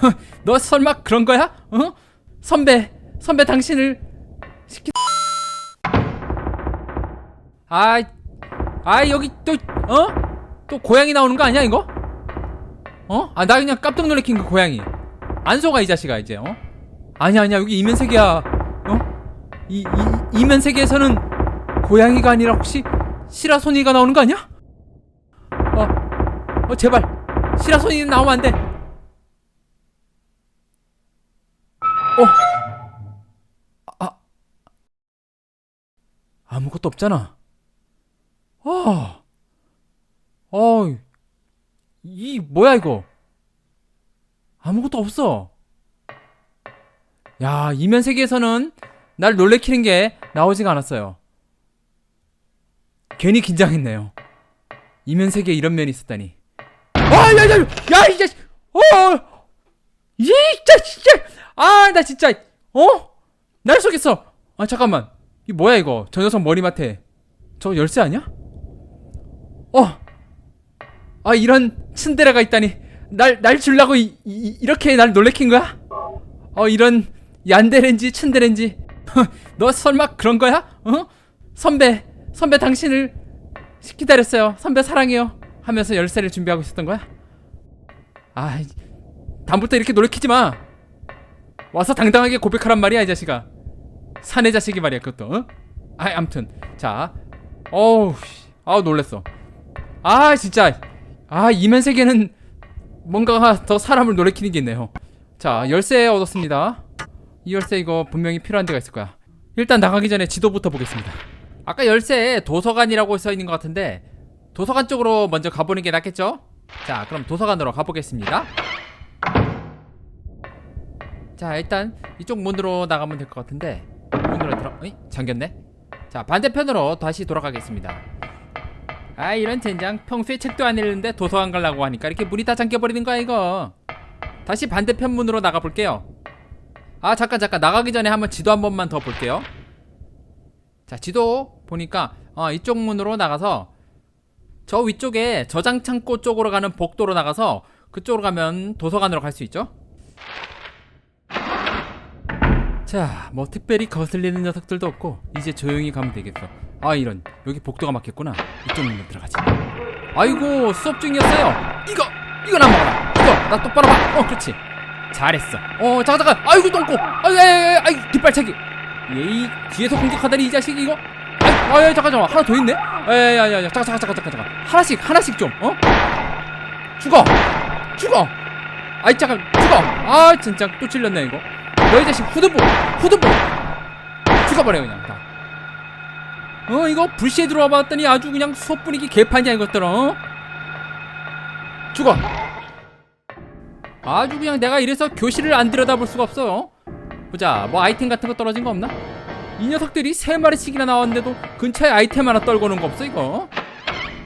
너 설마 그런 거야? 어? 선배, 선배 당신을 시키. 아, 아 여기 또 어? 또 고양이 나오는 거 아니야 이거? 어? 아 나 그냥 깜짝 놀래킨 그 고양이. 안 속아 이 자식아 이제 어? 아니야 아니야 여기 이면세계야. 어? 이, 이 이면세계에서는 고양이가 아니라 혹시 시라소니가 나오는 거 아니야? 어, 어 제발 시라소니 나오면 안 돼. 어. 아. 아무것도 없잖아. 어. 어. 이 뭐야 이거? 아무것도 없어. 야, 이면 세계에서는 날 놀래키는 게 나오지가 않았어요. 괜히 긴장했네요. 이면 세계에 이런 면이 있었다니. 아, 야, 야, 야, 이 자식. 어. 이 진짜 진짜. 아, 나 진짜. 어? 날 속였어. 아, 잠깐만. 이 뭐야 이거? 저 녀석 머리맡에. 저 열쇠 아니야? 어. 아, 이런 츤데레가 있다니. 날, 날 주려고 이, 이, 이 렇게 날 놀래킨 거야? 어, 이런 얀데렌지, 츤데렌지. 너 설마 그런 거야? 어? 선배, 선배 당신을 기다렸어요. 선배 사랑해요. 하면서 열쇠를 준비하고 있었던 거야? 아, 다음부터 이렇게 놀래키지 마. 와서 당당하게 고백하란 말이야, 이 자식아. 사내 자식이 말이야, 그것도. 어? 아, 아무튼 자, 어우, 씨. 아우 놀랬어. 아, 진짜. 아, 이면 세계는 뭔가가 더 사람을 놀래키는 게 있네요. 자, 열쇠 얻었습니다. 이 열쇠 이거 분명히 필요한 데가 있을 거야. 일단 나가기 전에 지도부터 보겠습니다. 아까 열쇠에 도서관이라고 써 있는 것 같은데 도서관 쪽으로 먼저 가보는 게 낫겠죠? 자, 그럼 도서관으로 가보겠습니다. 자, 일단 이쪽 문으로 나가면 될 것 같은데 문으로 들어, 어이? 잠겼네. 자, 반대편으로 다시 돌아가겠습니다. 아, 이런 젠장 평소에 책도 안 읽는데 도서관 가려고 하니까 이렇게 문이 다 잠겨버리는 거야 이거. 다시 반대편 문으로 나가 볼게요. 아, 잠깐 잠깐 나가기 전에 한번 지도 한 번만 더 볼게요. 자, 지도 보니까 어, 이쪽 문으로 나가서 저 위쪽에 저장 창고 쪽으로 가는 복도로 나가서 그쪽으로 가면 도서관으로 갈 수 있죠. 자, 뭐 특별히 거슬리는 녀석들도 없고 이제 조용히 가면 되겠어. 아 이런 여기 복도가 막혔구나. 이쪽 문으로 들어가지. 아이고 수업 중이었어요. 이거 이건 안 먹어라. 이거 나 똑바로 봐. 어 그렇지. 잘했어. 어 잠깐 잠깐. 아이고 똥꼬. 아이 아이 아이 뒷발차기. 예이 뒤에서 공격하다니 이 자식 이거. 아이 잠깐 잠깐 하나 더 있네. 야야야 잠깐 잠깐 잠깐 잠깐 잠깐 하나씩 하나씩 좀 어? 죽어 죽어. 아이 잠깐 죽어. 아 진짜 또 찔렸네 이거. 너희 자식 후드보 후드보 죽어버려 그냥 다. 어 이거 불시에 들어와 봤더니 아주 그냥 수업 분위기 개판이야 이것들 어? 죽어 아주 그냥 내가 이래서 교실을 안 들여다볼 수가 없어 보자 뭐 아이템 같은 거 떨어진 거 없나? 이 녀석들이 세 마리씩이나 나왔는데도 근처에 아이템 하나 떨고는 거 없어 이거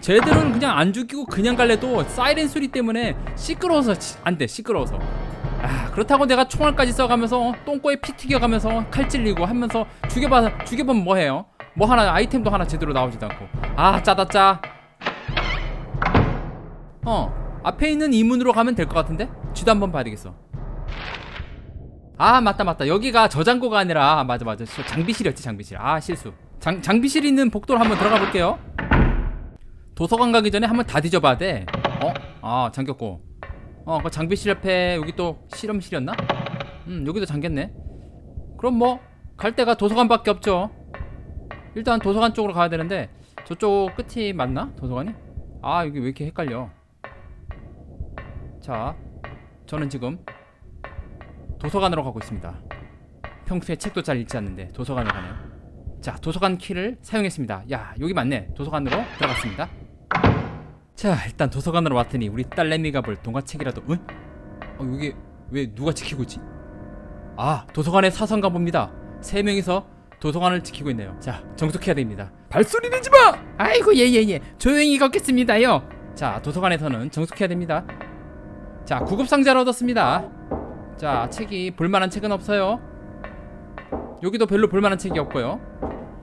쟤들은 그냥 안 죽이고 그냥 갈래도 사이렌 소리 때문에 시끄러워서 안돼 시끄러워서 아 그렇다고 내가 총알까지 써가면서 똥꼬에 피 튀겨가면서 칼 찔리고 하면서 죽여봐 죽여보면 뭐해요? 뭐 하나 아이템도 하나 제대로 나오지도 않고. 아 짜다 짜 어 앞에 있는 이 문으로 가면 될 것 같은데? 쥐도 한번 봐야 되겠어. 아 맞다 맞다. 여기가 저장고가 아니라 아, 맞아 맞아. 저 장비실이었지 장비실. 아 실수. 장, 장비실 있는 복도로 한번 들어가 볼게요. 도서관 가기 전에 한번 다 뒤져봐야 돼. 어? 아 잠겼고 어, 그 장비실 옆에 여기 또 실험실이었나? 음, 여기도 잠겼네. 그럼 뭐 갈 데가 도서관밖에 없죠. 일단 도서관 쪽으로 가야 되는데 저쪽 끝이 맞나? 도서관이? 아, 여기 왜 이렇게 헷갈려? 자, 저는 지금 도서관으로 가고 있습니다. 평소에 책도 잘 읽지 않는데 도서관으로 가네요. 자, 도서관 키를 사용했습니다. 야, 여기 맞네. 도서관으로 들어갔습니다. 자 일단 도서관으로 왔더니 우리 딸내미가 볼 동화책이라도 응? 어 여기 왜 누가 지키고 있지? 아 도서관의 사선가 봅니다 세 명이서 도서관을 지키고 있네요 자 정숙해야 됩니다 발소리 내지 마! 아이고 예예 예 조용히 걷겠습니다요 자 도서관에서는 정숙해야 됩니다 자 구급상자를 얻었습니다 자 책이 볼만한 책은 없어요 여기도 별로 볼만한 책이 없고요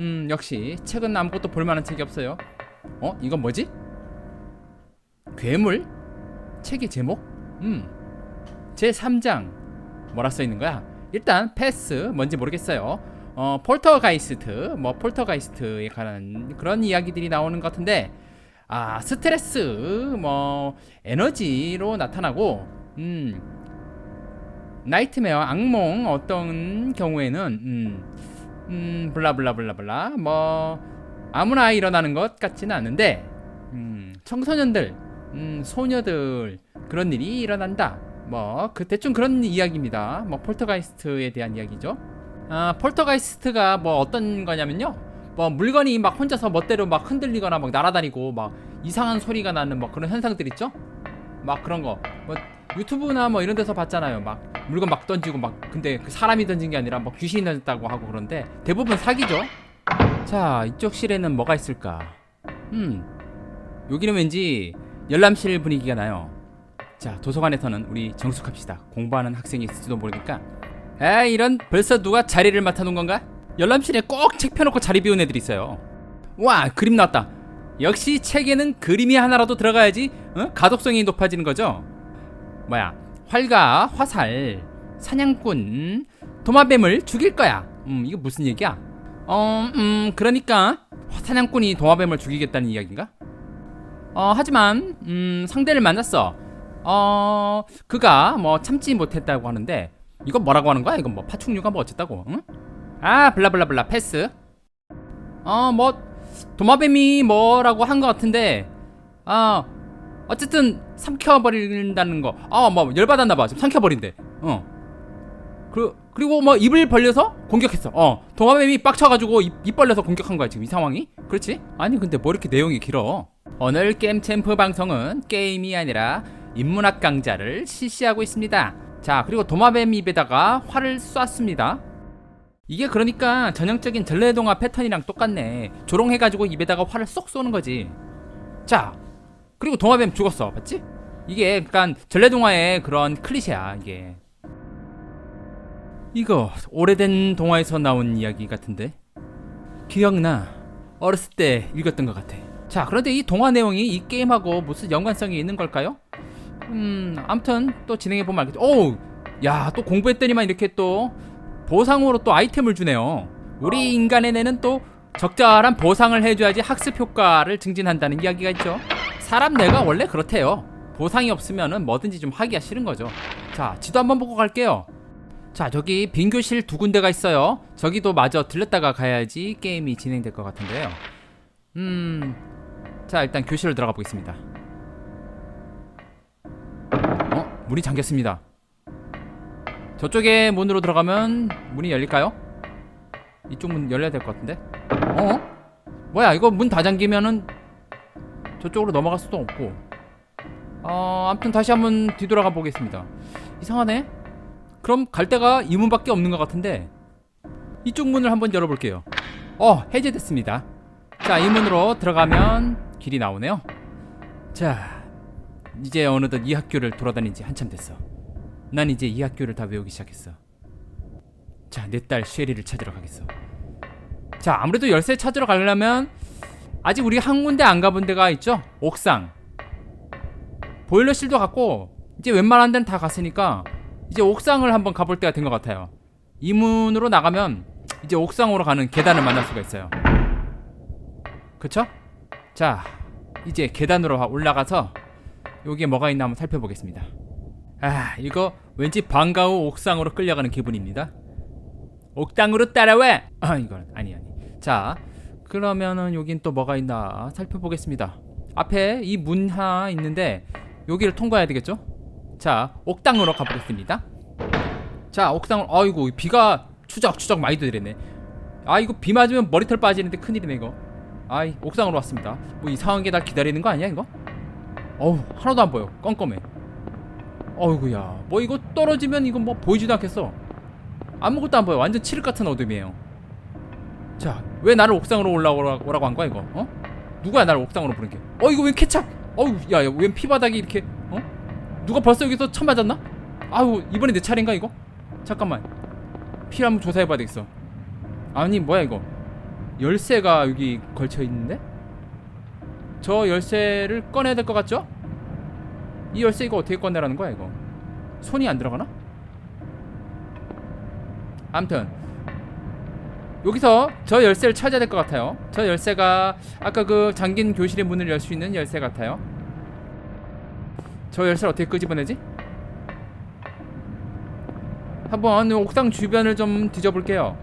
음 역시 책은 아무것도 볼만한 책이 없어요 어? 이건 뭐지? 괴물? 책의 제목? 음. 제 3장. 뭐라 써 있는 거야? 일단 패스. 뭔지 모르겠어요. 어 폴터가이스트. 뭐 폴터가이스트에 관한 그런 이야기들이 나오는 것 같은데 아 스트레스. 뭐 에너지로 나타나고 음. 나이트메어 악몽 어떤 경우에는 음, 음 블라블라블라블라. 뭐 아무나 일어나는 것 같지는 않은데 음, 청소년들 음, 소녀들 그런 일이 일어난다 뭐 그 대충 그런 이야기입니다 뭐 폴터가이스트에 대한 이야기죠 아 폴터가이스트가 뭐 어떤 거냐면요 뭐 물건이 막 혼자서 멋대로 막 흔들리거나 막 날아다니고 막 이상한 소리가 나는 뭐 그런 현상들 있죠 막 그런 거 뭐 유튜브나 뭐 이런 데서 봤잖아요. 막 물건 막 던지고 막 근데 그 사람이 던진 게 아니라 막 귀신이 던졌다고 하고 그런데 대부분 사기죠. 자 이쪽 실에는 뭐가 있을까? 음 여기는 왠지 열람실 분위기가 나요. 자 도서관에서는 우리 정숙합시다. 공부하는 학생이 있을지도 모르니까. 아 이런 벌써 누가 자리를 맡아놓은 건가? 열람실에 꼭 책 펴놓고 자리 비운 애들이 있어요. 와 그림 나왔다. 역시 책에는 그림이 하나라도 들어가야지 어? 가독성이 높아지는 거죠. 뭐야 활과 화살 사냥꾼 음, 도마뱀을 죽일 거야 음 이거 무슨 얘기야 어 음 그러니까 사냥꾼이 도마뱀을 죽이겠다는 이야기인가 어 하지만 음 상대를 만났어 어 그가 뭐 참지 못했다고 하는데 이거 뭐라고 하는 거야 이건 뭐 파충류가 뭐 어쨌다고 응? 아 블라블라블라 패스 어 뭐 도마뱀이 뭐라고 한 것 같은데 아 어쨌든 삼켜버린다는 거. 아, 뭐 열받았나 봐. 지금 삼켜버린대. 어. 그 그리고 뭐 입을 벌려서 공격했어. 어. 도마뱀이 빡쳐가지고 입, 입 벌려서 공격한 거야 지금 이 상황이. 그렇지? 아니 근데 뭐 이렇게 내용이 길어? 오늘 게임 챔프 방송은 게임이 아니라 인문학 강좌를 실시하고 있습니다. 자 그리고 도마뱀 입에다가 활을 쐈습니다. 이게 그러니까 전형적인 전래동화 패턴이랑 똑같네. 조롱해가지고 입에다가 활을 쏙 쏘는 거지. 자, 그리고 동화뱀 죽었어. 봤지? 이게 약간 전래동화의 그런 클리셰야, 이게. 이거 오래된 동화에서 나온 이야기 같은데. 기억나. 어렸을 때 읽었던 것 같아. 자, 그런데 이 동화 내용이 이 게임하고 무슨 연관성이 있는 걸까요? 음, 아무튼 또 진행해 보면 알겠죠. 오, 야, 또 공부했더니만 이렇게 또 보상으로 또 아이템을 주네요. 우리 인간의 뇌는 또 적절한 보상을 해줘야지 학습 효과를 증진한다는 이야기가 있죠. 사람 뇌가 원래 그렇대요. 보상이 없으면은 뭐든지 좀 하기가 싫은 거죠. 자, 지도 한번 보고 갈게요. 자, 저기 빈 교실 두 군데가 있어요. 저기도 마저 들렸다가 가야지 게임이 진행될 것 같은데요. 음, 자 일단 교실로 들어가 보겠습니다. 어, 문이 잠겼습니다. 저쪽에 문으로 들어가면 문이 열릴까요? 이쪽 문 열려야 될 것 같은데. 어? 뭐야 이거 문 다 잠기면은 저쪽으로 넘어갈 수도 없고 어 아무튼 다시 한번 뒤돌아가 보겠습니다 이상하네 그럼 갈 데가 이 문밖에 없는 것 같은데 이쪽 문을 한번 열어볼게요 어 해제됐습니다 자 이 문으로 들어가면 길이 나오네요 자 이제 어느덧 이 학교를 돌아다닌 지 한참 됐어 난 이제 이 학교를 다 외우기 시작했어 자 내 딸 쉐리를 찾으러 가겠어 자 아무래도 열쇠 찾으러 가려면 아직 우리 한 군데 안 가본 데가 있죠? 옥상. 보일러실도 갔고 이제 웬만한 데는 다 갔으니까 이제 옥상을 한번 가볼 때가 된 것 같아요. 이 문으로 나가면 이제 옥상으로 가는 계단을 만날 수가 있어요. 그쵸? 자, 이제 계단으로 올라가서 여기에 뭐가 있나 한번 살펴보겠습니다. 아, 이거 왠지 방과후 옥상으로 끌려가는 기분입니다. 옥당으로 따라와! 아, 이건 아니 아니. 자, 그러면은 여긴 또 뭐가 있나 살펴보겠습니다. 앞에 이 문 하나 있는데 여기를 통과해야 되겠죠? 자, 옥당으로 가보겠습니다. 자, 옥상으로 아이고 비가 추적추적 많이 들이네. 아 이거 비 맞으면 머리털 빠지는데 큰일이네 이거. 아이 옥상으로 왔습니다. 뭐 이상한 게 날 기다리는 거 아니야 이거? 어우 하나도 안 보여. 껌껌해. 어이구야 뭐 이거 떨어지면 이거 뭐 보이지도 않겠어. 아무것도 안 보여. 완전 칠흑 같은 어둠이에요. 자, 왜 나를 옥상으로 올라오라고 한 거야 이거? 어? 누구야 나를 옥상으로 부른 게? 어 이거 웬 케찹? 어우 야, 야, 웬 피바닥이 이렇게? 어? 누가 벌써 여기서 쳐 맞았나? 아우 이번에 내 차례인가 이거? 잠깐만. 피 한번 조사해봐야 되겠어. 아니 뭐야 이거? 열쇠가 여기 걸쳐 있는데? 저 열쇠를 꺼내야 될 것 같죠? 이 열쇠 이거 어떻게 꺼내라는 거야 이거? 손이 안 들어가나? 암튼 여기서 저 열쇠를 찾아야 될 것 같아요. 저 열쇠가 아까 그 잠긴 교실의 문을 열 수 있는 열쇠 같아요. 저 열쇠를 어떻게 끄집어내지? 한번 옥상 주변을 좀 뒤져볼게요.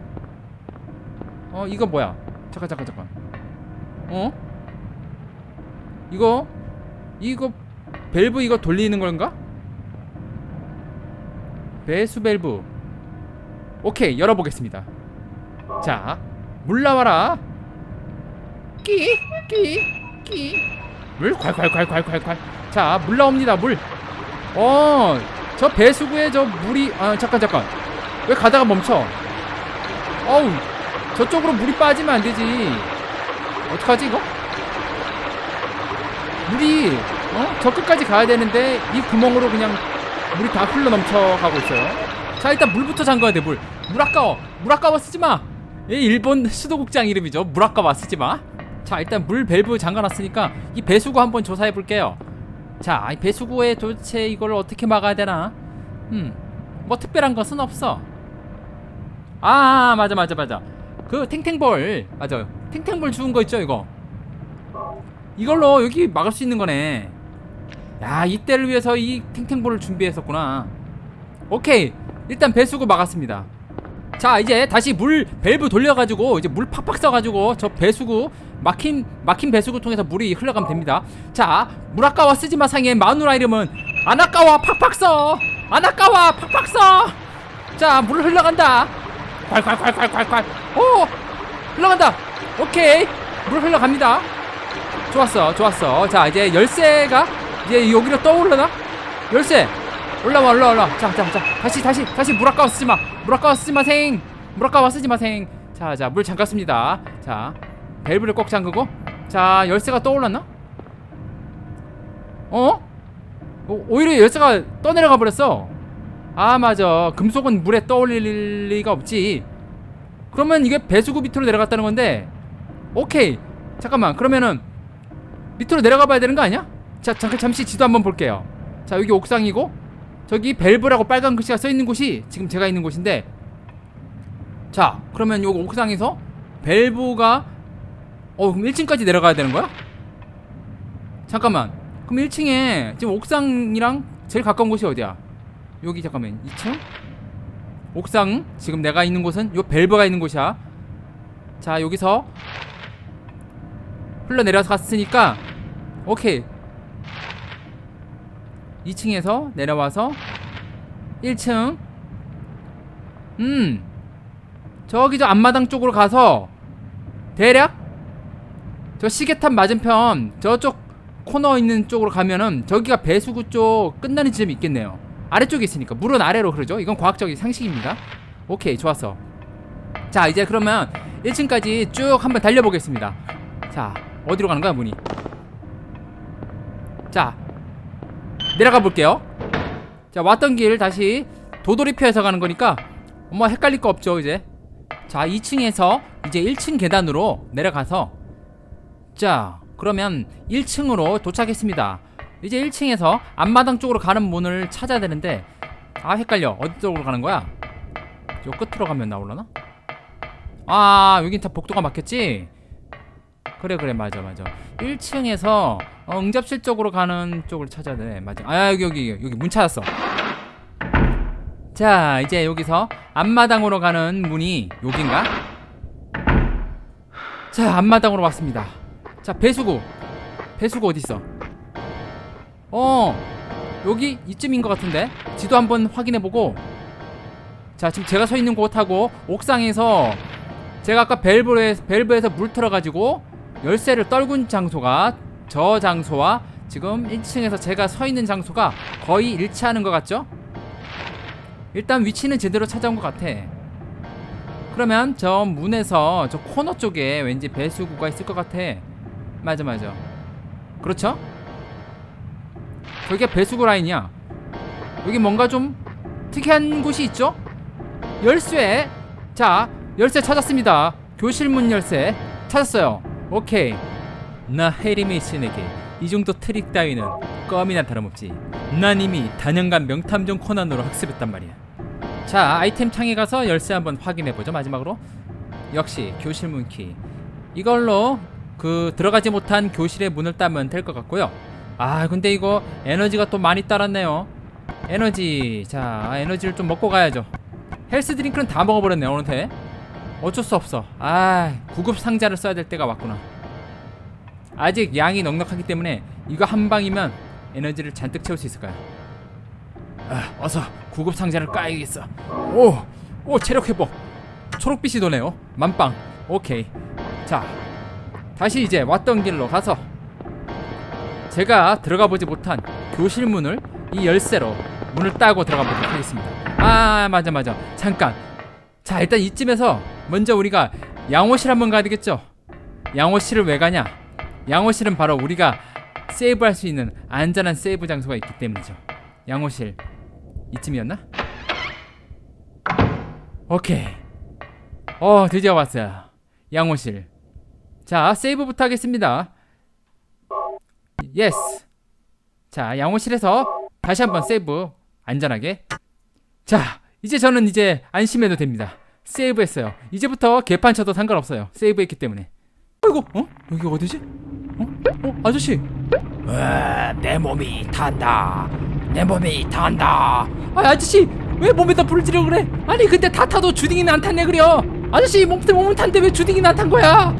어 이거 뭐야? 잠깐 잠깐 잠깐. 어? 이거 이거 밸브 이거 돌리는 건가? 배수 밸브. 오케이 열어보겠습니다. 자, 물 나와라. 끼, 끼, 끼. 물 콸콸콸콸콸콸. 자, 물 나옵니다. 물. 어, 저 배수구에 저 물이 아 잠깐 잠깐. 왜 가다가 멈춰? 어우, 저쪽으로 물이 빠지면 안 되지. 어떡하지 이거? 물이 어? 저 끝까지 가야 되는데 이 구멍으로 그냥 물이 다 흘러 넘쳐가고 있어요. 자 일단 물부터 잠가야 돼 물. 물 아까워. 물 아까워 쓰지 마. 이 일본 수도국장 이름이죠. 물 아까워 쓰지 마. 자 일단 물 밸브 잠가놨으니까 이 배수구 한번 조사해 볼게요. 자, 이 배수구에 도대체 이걸 어떻게 막아야 되나? 음, 뭐 특별한 것은 없어. 아, 맞아, 맞아, 맞아. 그 탱탱볼, 맞아요. 탱탱볼 주운 거 있죠, 이거. 이걸로 여기 막을 수 있는 거네. 야, 이때를 위해서 이 탱탱볼을 준비했었구나. 오케이, 일단 배수구 막았습니다. 자, 이제 다시 물 밸브 돌려가지고 이제 물 팍팍 써가지고 저 배수구 막힌 막힌 배수구 통해서 물이 흘러가면 됩니다. 자, 물 아까워 쓰지 마 상의 마누라 이름은 안 아까워 팍팍 써. 안 아까워 팍팍 써. 자, 물 흘러간다. 콸콸콸콸콸콸. 오, 흘러간다. 오케이, 물 흘러갑니다. 좋았어, 좋았어. 자, 이제 열쇠가 이제 여기로 떠오르나? 열쇠. 올라와, 올라와, 올라와. 자, 자, 자. 다시, 다시, 다시 물 아까워 쓰지 마. 물 아까워 쓰지 마생. 물 아까워 쓰지 마생. 자, 자, 물 잠갔습니다. 자, 밸브를 꼭 잠그고. 자, 열쇠가 떠올랐나? 어? 오, 오히려 열쇠가 떠내려가 버렸어. 아, 맞아. 금속은 물에 떠올릴 리가 없지. 그러면 이게 배수구 밑으로 내려갔다는 건데. 오케이. 잠깐만. 그러면은 밑으로 내려가 봐야 되는 거 아니야? 자, 잠깐 잠시 지도 한번 볼게요. 자, 여기 옥상이고 저기 밸브라고 빨간 글씨가 써 있는 곳이 지금 제가 있는 곳인데. 자, 그러면 요거 옥상에서 밸브가 어, 그럼 1층까지 내려가야 되는 거야? 잠깐만. 그럼 1층에 지금 옥상이랑 제일 가까운 곳이 어디야? 여기 잠깐만. 2층? 옥상 지금 내가 있는 곳은 요 밸브가 있는 곳이야. 자, 여기서 흘러내려서 갔으니까 오케이 2층에서 내려와서 1층 음 저기 저 앞마당 쪽으로 가서 대략 저 시계탑 맞은편 저쪽 코너 있는 쪽으로 가면은 저기가 배수구 쪽 끝나는 지점이 있겠네요 아래쪽에 있으니까. 물은 아래로 흐르죠. 이건 과학적인 상식입니다. 오케이 좋았어. 자 이제 그러면 1층까지 쭉 한번 달려보겠습니다. 자 어디로 가는 거야 문이? 자 내려가 볼게요. 자 왔던 길 다시 도돌이표에서 가는 거니까 뭐 헷갈릴 거 없죠 이제. 자 2층에서 이제 1층 계단으로 내려가서. 자 그러면 1층으로 도착했습니다 이제 1층에서 앞마당 쪽으로 가는 문을 찾아야 되는데 아 헷갈려. 어디 쪽으로 가는 거야? 요 끝으로 가면 나올라나? 아 여긴 다 복도가 막혔지? 그래 그래. 맞아 맞아. 1층에서 어, 응접실 쪽으로 가는 쪽을 찾아야 돼. 맞아. 아 여기 여기 여기 문 찾았어. 자 이제 여기서 앞마당으로 가는 문이 여긴가? 자 앞마당으로 왔습니다. 자 배수구. 배수구 어딨어 어 여기 이쯤인 것 같은데 지도 한번 확인해보고 자 지금 제가 서 있는 곳하고 옥상에서 제가 아까 밸브에, 밸브에서 물 틀어가지고 열쇠를 떨군 장소가 저 장소와 지금 1층에서 제가 서 있는 장소가 거의 일치하는 것 같죠? 일단 위치는 제대로 찾아온 것 같아. 그러면 저 문에서 저 코너 쪽에 왠지 배수구가 있을 것 같아. 맞아, 맞아. 그렇죠? 저기가 배수구 라인이야. 여기 뭔가 좀 특이한 곳이 있죠? 열쇠. 자, 열쇠 찾았습니다. 교실 문 열쇠 찾았어요. 오케이. 나 헤리메이슨에게 이 정도 트릭 따위는 껌이나 다름없지. 난 이미 단연간 명탐정 코난으로 학습했단 말이야. 자, 아이템 창에 가서 열쇠 한번 확인해 보죠. 마지막으로. 역시 교실 문키. 이걸로 그 들어가지 못한 교실의 문을 따면 될 것 같고요. 아, 근데 이거 에너지가 또 많이 따랐네요. 에너지. 자, 에너지를 좀 먹고 가야죠. 헬스 드링크는 다 먹어버렸네, 오늘한테. 어쩔 수 없어. 아, 구급 상자를 써야 될 때가 왔구나. 아직 양이 넉넉하기 때문에 이거 한 방이면 에너지를 잔뜩 채울 수 있을 거야. 아, 어서 구급 상자를 까야겠어. 오, 오 체력 회복. 초록빛이 도네요. 만빵. 오케이. 자, 다시 이제 왔던 길로 가서 제가 들어가 보지 못한 교실 문을 이 열쇠로 문을 따고 들어가 보도록 하겠습니다. 아, 맞아, 맞아. 잠깐. 자, 일단 이쯤에서 먼저 우리가 양호실 한번 가야 되겠죠? 양호실을 왜 가냐? 양호실은 바로 우리가 세이브할 수 있는 안전한 세이브 장소가 있기 때문이죠. 양호실 이쯤이었나? 오케이. 어 드디어 왔어요. 양호실. 자 세이브부터 하겠습니다. 예스. 자 양호실에서 다시 한번 세이브 안전하게. 자 이제 저는 이제 안심해도 됩니다. 세이브했어요. 이제부터 개판 쳐도 상관없어요. 세이브했기 때문에. 아이고, 어? 여기 어디지? 어? 어, 아저씨. 으, 내 몸이 탄다. 내 몸이 탄다. 아, 아저씨, 왜 몸에다 불을 지려 그래? 아니, 근데 다 타도 주둥이는 안 탔네 그려. 아저씨, 몸 몸은 탄데 왜 주둥이는 안 탄 거야?